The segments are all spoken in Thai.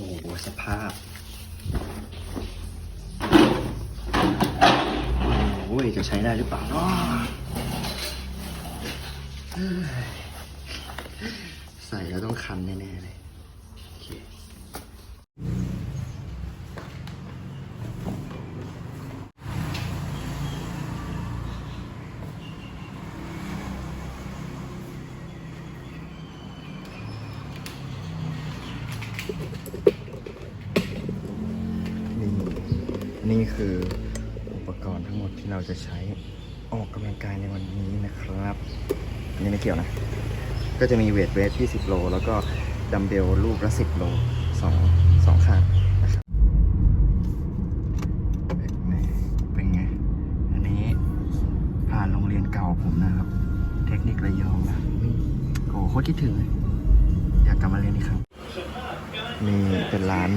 โอ้สภาพโอ้ยจะใช้ได้หรือเปล่าเนาะใส่แล้วต้องคันแน่ๆเลย โอเค นี่นี่คืออุปกรณ์ทั้งหมดที่ เราจะใช้ออกกำลังกายในวันนี้นะครับ อันนี้ไม่เกี่ยวนะ ก็จะมีเวทเวท20 โล แล้วก็ดัมเบลลูกละ 10 โลสองสองข้างนะครับเป็นไงเป็นไง อันนี้ผ่านโรงเรียนเก่าผมนะครับ เทคนิคระยองนะโอ้โหโคตรคิดถึงเลยอยากกลับมาเรียนอีกครั้งนี่เป็นร้าน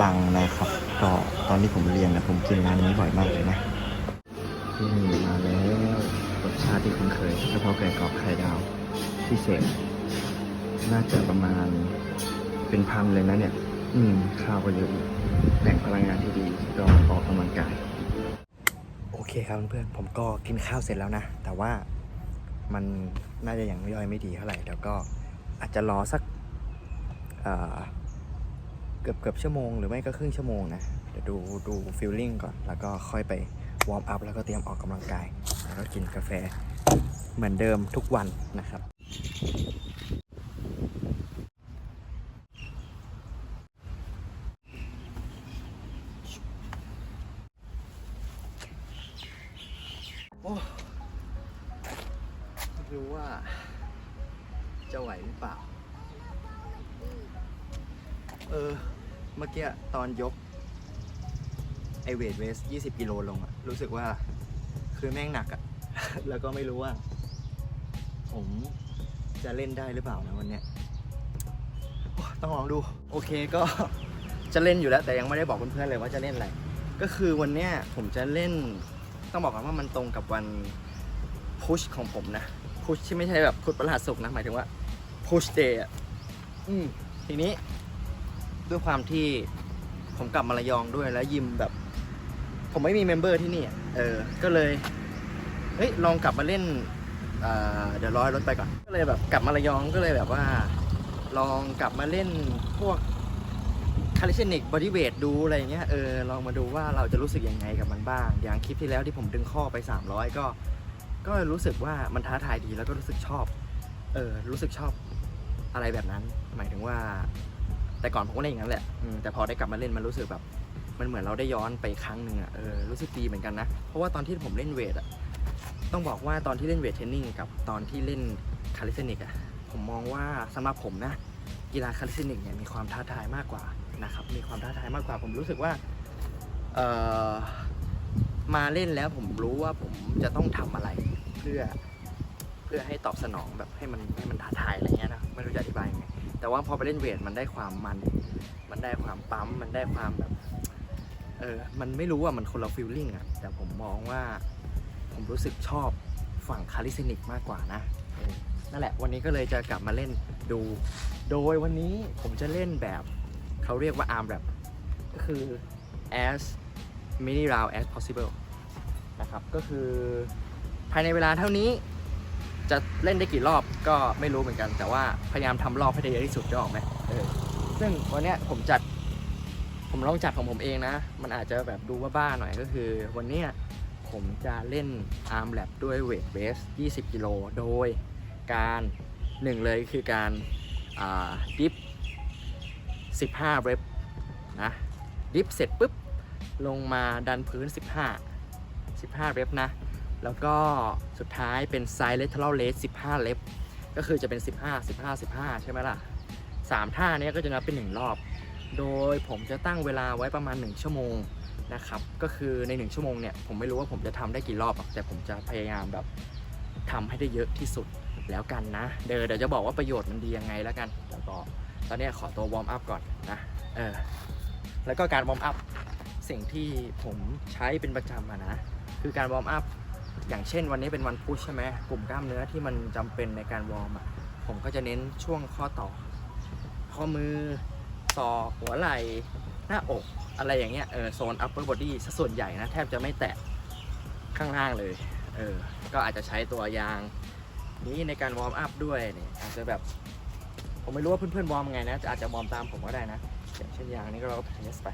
บังนะครับ ก็ตอนที่ผมเรียนนะผมกินร้านนี้บ่อยมากเลยนะ นี่มาแล้วรสชาติที่คุ้นเคยกะเพราไก่กรอบไข่ดาวพิเศษ น่าจะประมาณเป็นพันเลยนะเนี่ย อืมข้าวก็เยอะอยู่แหล่งพลังงานที่ดีก็ออกกำลังกาย โอเคครับเพื่อนผมก็กินข้าวเสร็จแล้วนะ แต่ว่ามันน่าจะยังย่อยไม่ดีเท่าไหร่เดี๋ยวก็อาจจะรอสักเกือบเกือบชั่วโมงหรือไม่ก็ครึ่งชั่วโมงนะ เดี๋ยวดูดูฟิลลิ่งก่อน แล้วก็ค่อยไป วอร์มอัพแล้วก็เตรียมออกกำลังกาย แล้วก็กินกาแฟเหมือนเดิมทุกวันนะครับ เวทเวส 20 กิโลลงอะรู้สึกว่าคือแม่งหนักอะแล้วก็ไม่รู้ว่า ผมจะเล่นได้หรือเปล่านะวันเนี้ยต้องลองดู โอเคก็จะเล่นอยู่แล้ว แต่ยังไม่ได้บอกเพื่อนๆเลยว่าจะเล่นอะไร ก็คือวันเนี้ยผมจะเล่นต้องบอกก่อนว่ามันตรงกับวันพุชของผมนะพุชที่ไม่ใช่แบบพุธประหลาดสุกนะหมายถึงว่าพุชเดย์อะอืมทีนี้ด้วยความที่ผมกลับมาระยองด้วยแล้วยิมแบบ ผมไม่มีเมมเบอร์ที่นี่อะเออ ก็เลย เฮ้ย ลองกลับมาเล่นเอ่อเดี๋ยวร้อยรถไปก่อน ก็เลยแบบกลับมาระยองก็เลยแบบว่า ลองกลับมาเล่นพวกคาลิเชนิกบอดี้เวทดูอะไรอย่างเงี้ย เออ ลองมาดูว่าเราจะรู้สึกยังไงกับมันบ้าง อย่างคลิปที่แล้วที่ผมดึงข้อไป 300 ก็ ก็รู้สึกว่ามันท้าทายดีแล้วก็รู้สึกชอบ เออ รู้สึกชอบอะไรแบบนั้น หมายถึงว่า แต่ก่อนผมก็เล่นอย่างนั้นแหละอืมแต่พอได้กลับมาเล่นมันรู้สึกแบบ มันเหมือนเราได้ย้อนไปครั้งหนึ่งอะเออรู้สึกดีเหมือนกันนะ เพราะว่าตอนที่ผมเล่นเวทอะต้องบอกว่าตอนที่เล่นเวทเทรนนิ่งกับตอนที่เล่นคาลิสเทนิกอะผมมองว่าสำหรับผมนะกีฬาคาลิสเทนิกเนี่ยมีความท้าทายมากกว่านะครับมีความท้าทายมากกว่า ผมรู้สึกว่าเออมาเล่นแล้วผมรู้ว่าผมจะต้องทำอะไรเพื่อเพื่อให้ตอบสนองแบบให้มันให้มันท้าทายอะไรเงี้ยนะไม่รู้จะอธิบายยังไงแต่ว่าพอไปเล่นเวทมันได้ความมัน มันได้ความปั๊มมันได้ความแบบ เออ มันไม่รู้ว่ามันคนละฟิลลิ่งอะ แต่ผมมองว่า ผมรู้สึกชอบฝั่งคาลิสนิกมากกว่านะเออนั่นแหละ วันนี้ก็เลยจะกลับมาเล่นดู โดยวันนี้ผมจะเล่นแบบเขาเรียกว่า arm wrap ก็คือ as many round as possible นะครับ ก็คือภายในเวลาเท่านี้จะเล่นได้กี่รอบก็ไม่รู้เหมือนกัน แต่ว่าพยายามทำรอบให้ได้เยอะที่สุดจะออกไหมเออซึ่งวันเนี้ยผมจัด ผมลองจัดของผมเองนะ มันอาจจะแบบดูบ้าหน่อยก็คือ วันเนี้ยผมจะเล่น arm lap ด้วยเวทเบส 20 กิโล โดยการหนึ่งเลยคือการดิฟ 15 เรปนะ ดิฟเสร็จปุ๊บ ลงมาดันพื้น 15 15 เรปนะ แล้วก็สุดท้ายเป็น side lateral raise 15เล็บก็คือจะเป็น 15 15 15 ใช่ไหมล่ะ 3 ท่านี้ก็จะนับเป็น 1 รอบ โดยผมจะตั้งเวลาไว้ประมาณ 1 ชั่วโมงนะครับ ก็คือใน 1 ชั่วโมงเนี่ยผมไม่รู้ว่าผมจะทำได้กี่รอบ แต่ผมจะพยายามแบบทำให้ได้เยอะที่สุดแล้วกันนะ เดี๋ยวเดี๋ยวจะบอกว่าประโยชน์มันดียังไงแล้วกัน แล้วก็ตอนนี้ขอตัววอร์มอัพก่อนนะ เออ แล้วก็การวอร์มอัพสิ่งที่ผมใช้เป็นประจำอะนะ คือการวอร์มอัพอย่างเช่นวันนี้เป็นวันพุชใช่ไหมกลุ่มกล้ามเนื้อที่มันจำเป็นในการวอร์มอะผมก็จะเน้นช่วงข้อต่อ ข้อมือ ศอกหัวไหล่หน้าอกอะไรอย่างเงี้ยเออโซน upper body ซะส่วนใหญ่นะ แทบจะไม่แตะข้างล่างเลยเออก็อาจจะใช้ตัวยางนี้ในการวอร์มอัพด้วยเนี่ยอาจจะแบบ ผมไม่รู้ว่าเพื่อนๆวอร์มไงนะอาจจะวอร์มตามผมก็ได้นะอย่างเช่นยางนี้ก็เราก็เทสไป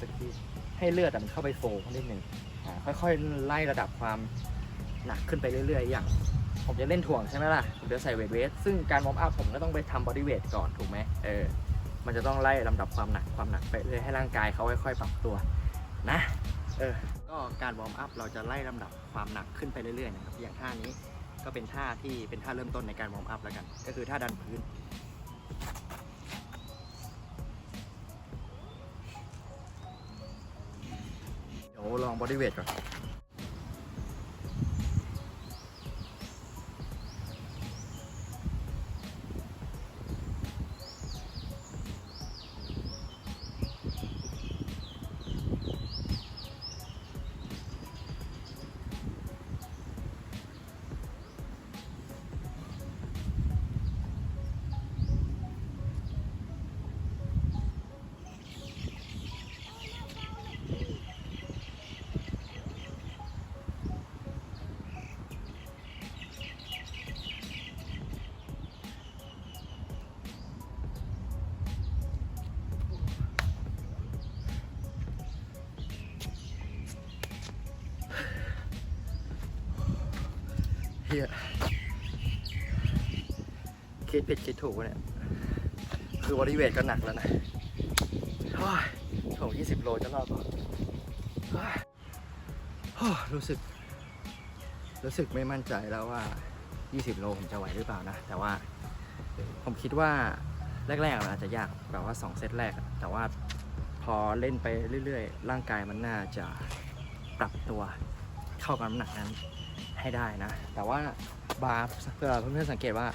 สักทีให้เลือดมันเข้าไปโฟลนิดหนึงอ่าค่อยๆไล่ระดับความหนักขึ้นไปเรื่อยๆ อย่าง ผมจะเล่นถ่วงใช่ไหมล่ะ ผมจะใส่เวทเวทซึ่งการวอร์มอัพผมก็ต้องไปทำบอดี้เวทก่อนถูกไหมเออ มันจะต้องไล่ลำดับความหนักความหนักไปเรื่อยให้ร่างกายเขาค่อยๆปรับตัวนะเออก็การวอร์มอัพเราจะไล่ลำดับความหนักขึ้นไปเรื่อยๆนะครับอย่างท่านี้ก็เป็นท่าที่เป็นท่าเริ่มต้นในการวอร์มอัพแล้วกัน ก็คือท่าดันพื้นเดี๋ยวลองบอดี้เวทก่อน ฮียคิดผิดคิดถูกเนี่ย คือบริเวทก็หนักแล้วนะโอ้ยถ่วง20 โลจะรอดปะรู้สึก รู้สึกไม่มั่นใจแล้วว่า 20 โลผมจะไหวหรือเปล่านะ แต่ว่า ผมคิดว่าแรกๆมันอาจจะยากแบบว่า 2 เซตแรก แต่ว่าพอเล่นไปเรื่อยๆ ร่างกายมันน่าจะปรับตัวเข้ากับน้ำหนักนั้น ให้ได้นะ แต่ว่าบาร์เพื่อเพื่อนๆสังเกตว่า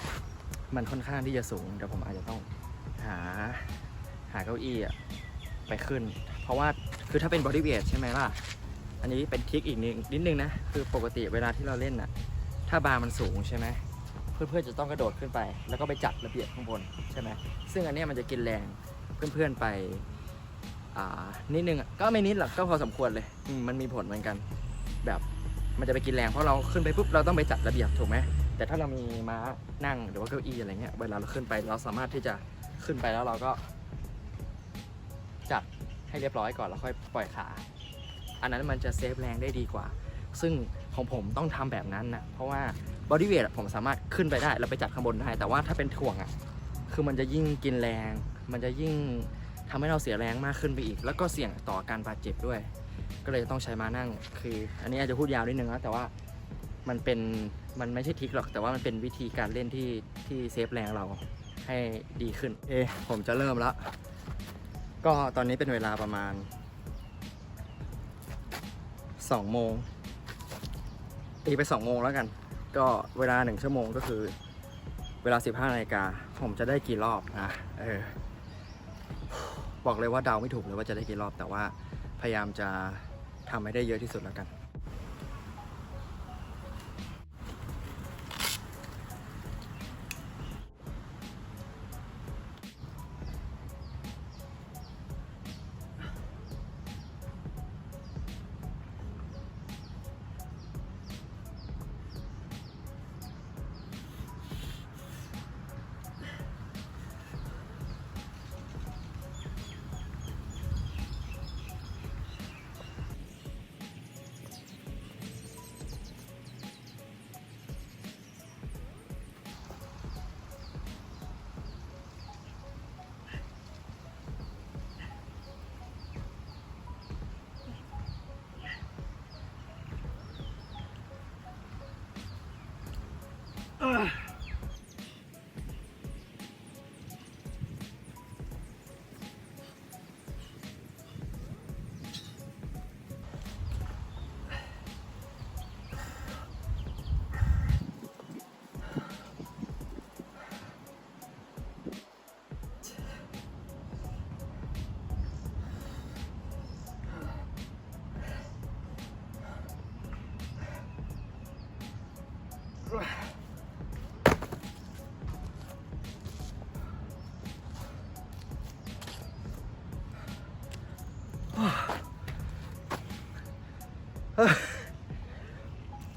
มันค่อนข้างที่จะสูงเดี๋ยวผมอาจจะต้องหาหาเก้าอี้อะไปขึ้น เพราะว่าคือถ้าเป็นบอดี้เวทใช่ไหมล่ะ อันนี้เป็นทริคอีกนิดนิดนึงนะ คือปกติเวลาที่เราเล่นน่ะถ้าบาร์มันสูงใช่ไหมเพื่อนๆจะต้องกระโดดขึ้นไป แล้วก็ไปจัดระเบียบข้างบนใช่ไหมซึ่งอันนี้มันจะกินแรงเพื่อนๆไปนิดนึงก็ไม่นิดหรอกก็พอสมควรเลยมมันมีผลเหมือนกันแบบ มันจะไปกินแรงเพราะเราขึ้นไปปุ๊บเราต้องไปจัดระเบียบถูกไหมแต่ถ้าเรามีม้านั่งหรือว่าเก้าอี้อะไรเงี้ยเวลาเราขึ้นไปเราสามารถที่จะขึ้นไปแล้วเราก็ จัดให้เรียบร้อยก่อนแล้วค่อยปล่อยขา อันนั้นมันจะเซฟแรงได้ดีกว่า ซึ่งของผมต้องทำแบบนั้นนะเพราะว่าบอดี้เวทผมสามารถขึ้นไปได้แล้วไปจัดข้างบนได้ แต่ว่าถ้าเป็นถ่วงอะคือมันจะยิ่งกินแรง มันจะยิ่งทำให้เราเสียแรงมากขึ้นไปอีก แล้วก็เสี่ยงต่อการบาดเจ็บด้วย ก็เลยต้องใช้มานั่ง คือ อันนี้อาจจะพูดยาวนิดนึงนะแต่ว่ามันเป็นมันไม่ใช่ทิกหรอก แต่ว่ามันเป็นวิธีการเล่นที่ที่เซฟแรงเราให้ดีขึ้น เอผมจะเริ่มแล้วก็ตอนนี้เป็นเวลาประมาณ2โมงตีไป2โมงแล้วกัน ก็เวลา 1 ชั่วโมงก็คือ เวลา 15นาฬิกาผมจะได้กี่รอบนะเออบอกเลยว่าเดาไม่ถูกเลยว่าจะได้กี่รอบแต่ว่า พยายามจะทำให้ได้เยอะที่สุดแล้วกัน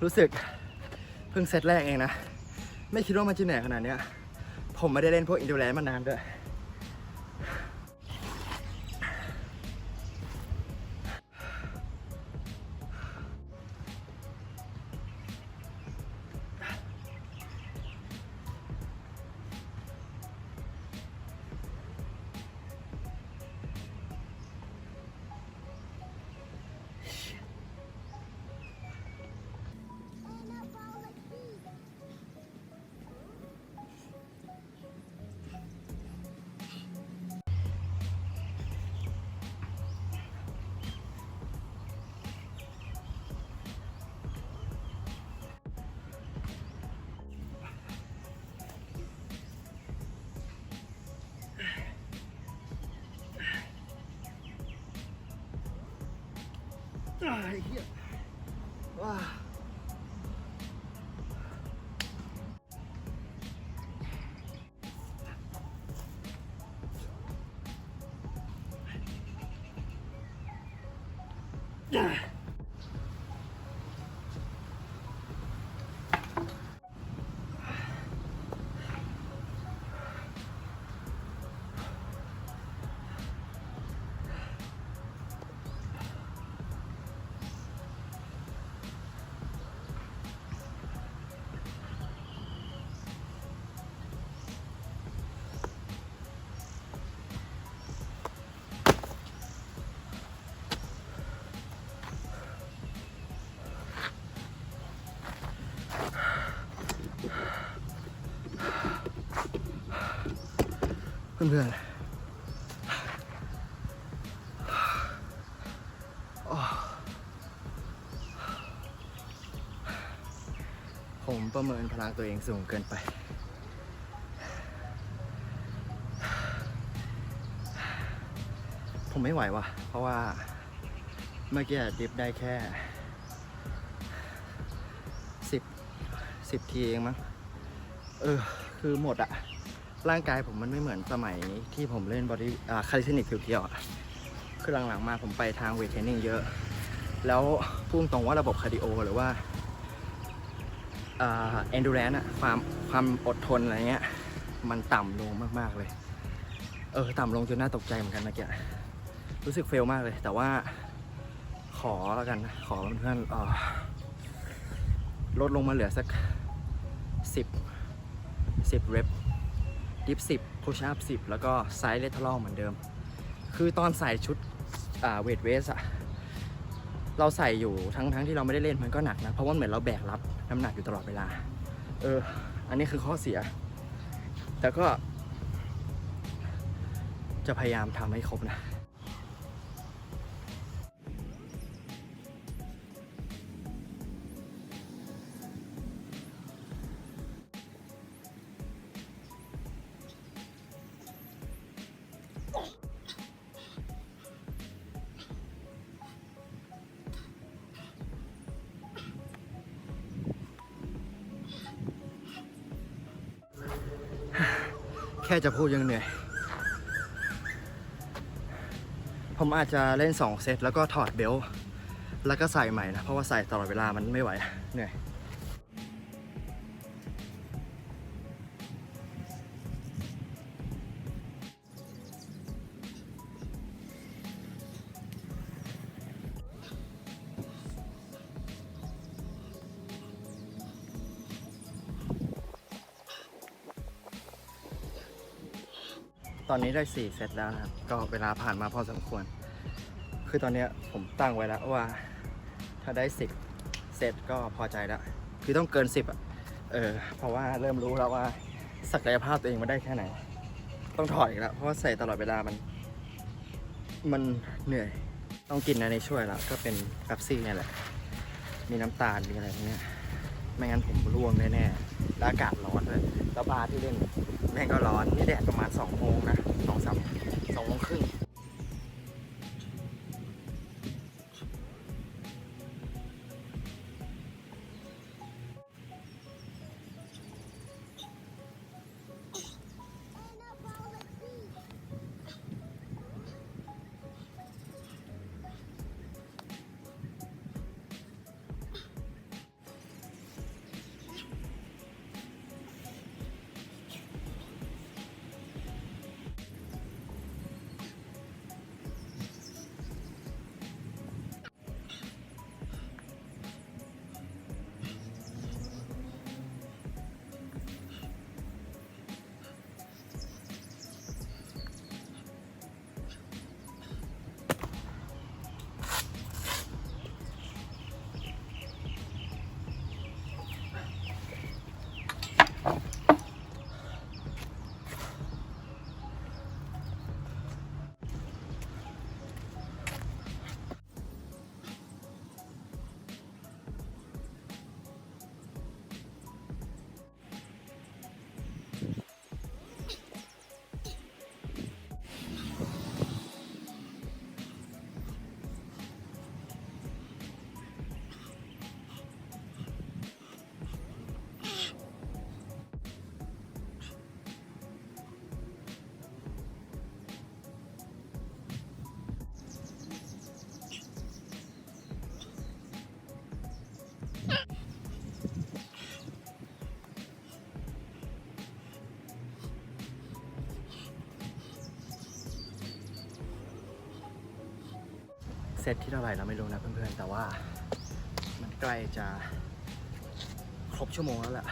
รู้สึกเพิ่งเซตแรกเองนะ ไม่คิดว่ามันจะเหนื่อยขนาดนี้ผมไม่ได้เล่นพวกอินโดแลนมานานด้วย อ้ายเหี้ยว้า เพื่อนผมประเมินพลังตัวเองสูงเกินไป ผมไม่ไหวว่ะ เพราะว่าเมื่อกี้ดิฟได้แค่สิบสิบทีเองมั้ง เออ คือหมดอะ ร่างกายผมมันไม่เหมือนสมัยที่ผมเล่นบอดี้อ่าคาลิสเทนิกเพียวๆอะคือหลังๆมาผมไปทางเวทเทรนนิ่งเยอะ แล้วพุ่งตรงว่าระบบคาร์ดิโอหรือว่าอ่าเอนดูแรนอะความความอดทนอะไรเงี้ย มันต่ำลงมากๆเลย เออ ต่ำลงจนน่าตกใจเหมือนกันเมื่อกี้รู้สึกเฟลมากเลย แต่ว่าขอแล้วกันนะขอเพื่อนๆเอ่อลดลงมาเหลือสักสิบสิบเรป ดิฟสิบโคชอัพสิบแล้วก็ไซส์เลทเทอรอลเหมือนเดิม คือตอนใส่ชุดอ่าเวทเวสอะเราใส่อยู่ทั้งทั้งที่เราไม่ได้เล่นมันก็หนักนะ เพราะว่าเหมือนเราแบกรับน้ำหนักอยู่ตลอดเวลา เออ อันนี้คือข้อเสีย แต่ก็ จะพยายามทำให้ครบนะ ค่จะพูดยังเหนื่อย ผมอาจจะเล่น 2 เซตแล้วก็ถอดเบลต์แล้วก็ใส่ใหม่นะ เพราะว่าใส่ตลอดเวลามันไม่ไหวเหนื่อย ตอนนี้ได้ 4 เซตแล้วนะครับ ก็เวลาผ่านมาพอสมควร คือตอนนี้ผมตั้งไว้แล้วว่า ถ้าได้ 10 เซตก็พอใจแล้ว คือต้องเกิน 10อะ เออ เพราะว่าเริ่มรู้แล้วว่าศักยภาพตัวเองมันได้แค่ไหน ต้องถอดอีกแล้ว เพราะว่าใส่ตลอดเวลามัน มันเหนื่อย ต้องกินอะไรช่วยแล้ว ก็เป็นแป๊บซี่เนี่ยแหละ มีน้ำตาล มีอะไรพวกเนี้ย ไม่งั้นผมร่วงแน่ๆ แล้วอากาศร้อนด้วยแล้วบาร์ที่เล่นแม่งก็ร้อนนี่แดดประมาณ2โมงนะสองสามสองโมงครึ่ง เซตที่เท่าไหร่เราไม่รู้นะเพื่อนๆ แต่ว่ามันใกล้จะครบชั่วโมงแล้วแหละ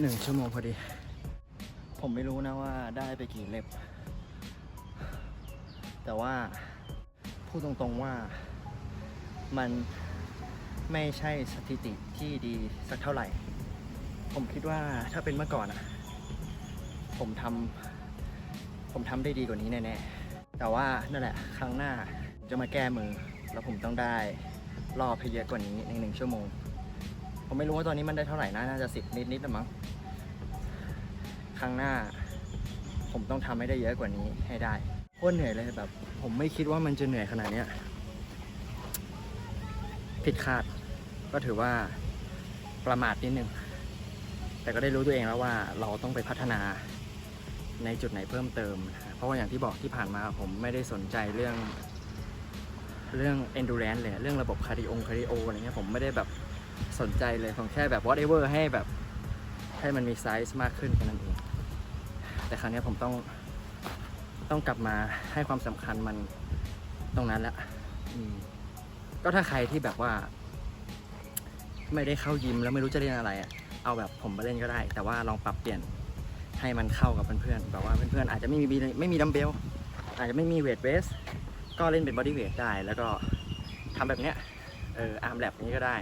หนึ่งชั่วโมงพอดี ผมไม่รู้นะว่าได้ไปกี่เล็บ แต่ว่าพูดตรงๆว่ามันไม่ใช่สถิติที่ดีสักเท่าไหร่ ผมคิดว่าถ้าเป็นเมื่อก่อนอะผมทำผมทำได้ดีกว่านี้แน่ๆ แต่ว่านั่นแหละครั้งหน้าจะมาแก้มือ แล้วผมต้องได้รอบให้เยอะกว่านี้ในหนึ่งชั่วโมง ผมไม่รู้ว่าตอนนี้มันได้เท่าไหร่นะน่าจะสิบนิดๆนะมั้งครั้งหน้า ผมต้องทำให้ได้เยอะกว่านี้ให้ได้โคตรเหนื่อยเลยแบบ ผมไม่คิดว่ามันจะเหนื่อยขนาดเนี้ยผิดคาด ก็ถือว่าประมาทนิดนึง แต่ก็ได้รู้ตัวเองแล้วว่าเราต้องไปพัฒนาในจุดไหนเพิ่มเติม เพราะว่าอย่างที่บอกที่ผ่านมาผมไม่ได้สนใจเรื่องเรื่อง endurance เลย เรื่องระบบคาร์ดิโอคาร์ดิโออะไรเงี้ยผมไม่ได้แบบ สนใจเลยผมแค่แบบ whatever ให้แบบให้มันมีไซส์มากขึ้นแค่นั้นเอง แต่ครั้งนี้ผมต้องต้องกลับมาให้ความสำคัญมันตรงนั้นแล้วก็ถ้าใครที่แบบว่า ไม่ได้เข้ายิมแล้วไม่รู้จะเล่นอะไรอะเอาแบบผมมาเล่นก็ได้ แต่ว่าลองปรับเปลี่ยนให้มันเข้ากับเพื่อนๆแบบว่าเพื่อนๆอาจจะไม่มีไม่มีดัมเบลอาจจะไม่มีเวทเวสก็เล่นเป็นบอดี้เวทได้ แล้วก็ทำแบบเนี้ยเอออาร์มแลบนี้ก็ได้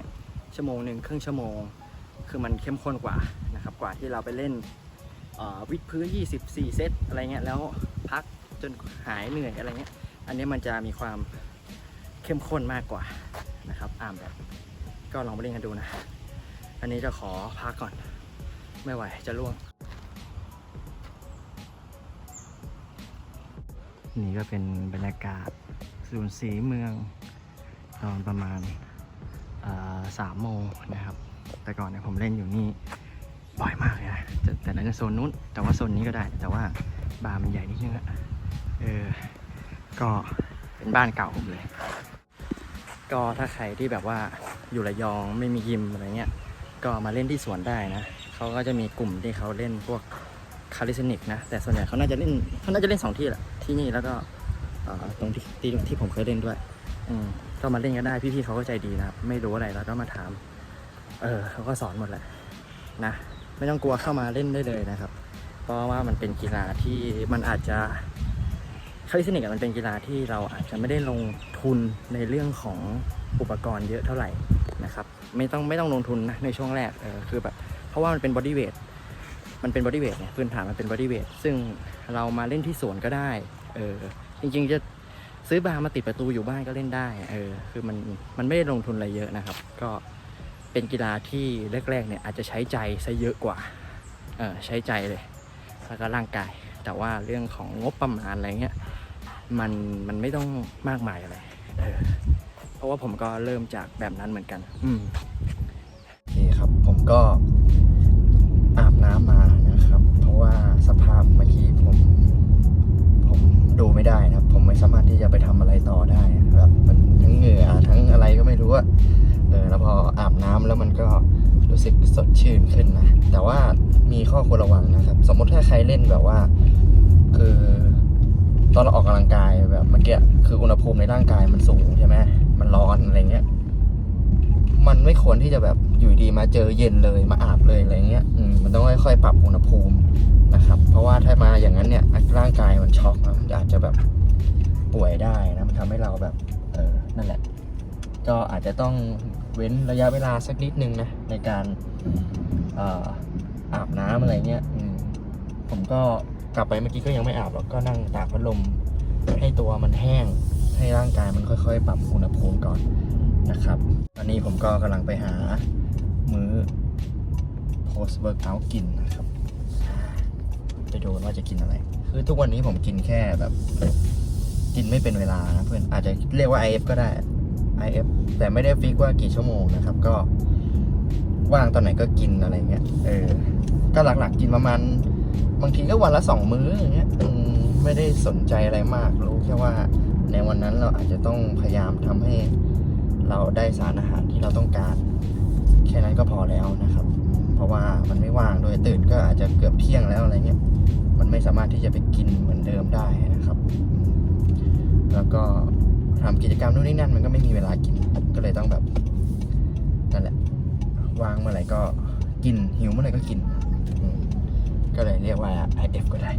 ชั่วโมงหนึ่งครึ่งชั่วโมง คือมันเข้มข้นกว่านะครับกว่าที่เราไปเล่นวิดพื้น 24 เซตอะไรเงี้ยแล้วพักจนหายเหนื่อยอะไรเงี้ยอันนี้มันจะมีความเข้มข้นมากกว่านะครับอามแบบก็ลองไปเล่นกันดูนะ อันนี้จะขอพักก่อน ไม่ไหวจะล่วง นี่ก็เป็นบรรยากาศศูนย์สีเมืองตอนประมาณ สามโมงนะครับ แต่ก่อนเนี่ยผมเล่นอยู่นี่บ่อยมากเลยนะแต่นั้นโซนนู้น แต่ว่าโซนนี้ก็ได้ แต่ว่าบาร์มันใหญ่นิดนึงอะเออ ก็เป็นบ้านเก่าผมเลย ก็ถ้าใครที่แบบว่าอยู่ระยองไม่มียิมอะไรเงี้ย ก็มาเล่นที่สวนได้นะ เขาก็จะมีกลุ่มที่เขาเล่นพวกคาลิสนิกนะ แต่ส่วนใหญ่เขาน่าจะเล่นเขาน่าจะเล่นสองที่แหละ ที่นี่แล้วก็ตรงที่ที่ผมเคยเล่นด้วย อืม ก็มาเล่นกันได้พี่ๆเขาก็ใจดีนะครับไม่รู้อะไรเราก็มาถาม เออเขาก็สอนหมดแหละนะไม่ต้องกลัวเข้ามาเล่นได้เลยนะครับ เพราะว่ามันเป็นกีฬาที่มันอาจจะคาลิสนิกมันเป็นกีฬาที่เราอาจจะไม่ได้ลงทุนในเรื่องของอุปกรณ์เยอะเท่าไหร่นะครับ ไม่ต้องไม่ต้องลงทุนนะในช่วงแรกเออคือแบบเพราะว่ามันเป็นบอดี้เวทมันเป็นบอดี้เวทเนี่ยพื้นฐานมันเป็นบอดี้เวทซึ่งเรามาเล่นที่สวนก็ได้เออจริงๆจะ ซื้อบาร์มาติดประตูอยู่บ้านก็เล่นได้ เออ คือมันมันไม่ได้ลงทุนอะไรเยอะนะครับ ก็เป็นกีฬาที่แรกๆเนี่ยอาจจะใช้ใจซะเยอะกว่า เออใช้ใจเลย แล้วก็ร่างกาย แต่ว่าเรื่องของงบประมาณอะไรเงี้ย มันมันไม่ต้องมากมายอะไร เออ เพราะว่าผมก็เริ่มจากแบบนั้นเหมือนกัน อืมโอเคครับ ผมก็ สามารถที่จะไปทำอะไรต่อได้แบบมันทั้งเหงื่อทั้งอะไรก็ไม่รู้อะเออแล้วพออาบน้ำแล้วมันก็รู้สึกสดชื่นขึ้นนะ แต่ว่ามีข้อควรระวังนะครับ สมมติถ้าใครเล่นแบบว่า คือตอนเราออกกำลังกายแบบเมื่อกี้คืออุณหภูมิในร่างกายมันสูงใช่ไหมมันร้อนอะไรเงี้ยมันไม่ควรที่จะแบบอยู่ดีมาเจอเย็นเลยมาอาบเลยอะไรเงี้ยมันต้องค่อยๆปรับอุณหภูมินะครับ เพราะว่าถ้ามาอย่างนั้นเนี่ยร่างกายมันช็อกนะมันอาจจะแบบ ป่วยได้นะมันทำให้เราแบบเออนั่นแหละ ก็อาจจะต้องเว้นระยะเวลาสักนิดนึงนะในการเอ่อาบน้ำอะไรเงี้ยผมก็กลับไปเมื่อกี้ก็ยังไม่อาบหรอกก็นั่งตากพัดลมให้ตัวมันแห้งให้ร่างกายมันค่อยๆ ปรับอุณหภูมิก่อนนะครับ ตอนนี้ผมก็กำลังไปหามื้อ post workout กินนะครับ ไปดูว่าจะกินอะไร คือทุกวันนี้ผมกินแค่แบบ กินไม่เป็นเวลานะเพื่อนอาจจะเรียกว่า IF ก็ได้ IF แต่ไม่ได้ฟิกว่ากี่ชั่วโมงนะครับ ก็ว่างตอนไหนก็กินอะไรเงี้ยเออ ก็หลักๆกินประมาณบางทีก็วันละสองมื้ออย่างเงี้ยไม่ได้สนใจอะไรมากรู้แค่ว่าในวันนั้นเราอาจจะต้องพยายามทำให้เราได้สารอาหารที่เราต้องการ แค่นั้นก็พอแล้วนะครับ เพราะว่ามันไม่ว่างโดยตื่นก็อาจจะเกือบเที่ยงแล้วอะไรเงี้ยมันไม่สามารถที่จะไปกินเหมือนเดิมได้นะครับ แล้วก็ทำกิจกรรมนู่นนี่นั่นมันก็ไม่มีเวลากิน ก็เลยต้องแบบนั่นแหละวางเมื่อไหร่ก็กินหิวเมื่อไหร่ก็กิน ก็เลยเรียกว่า IF ก็ได้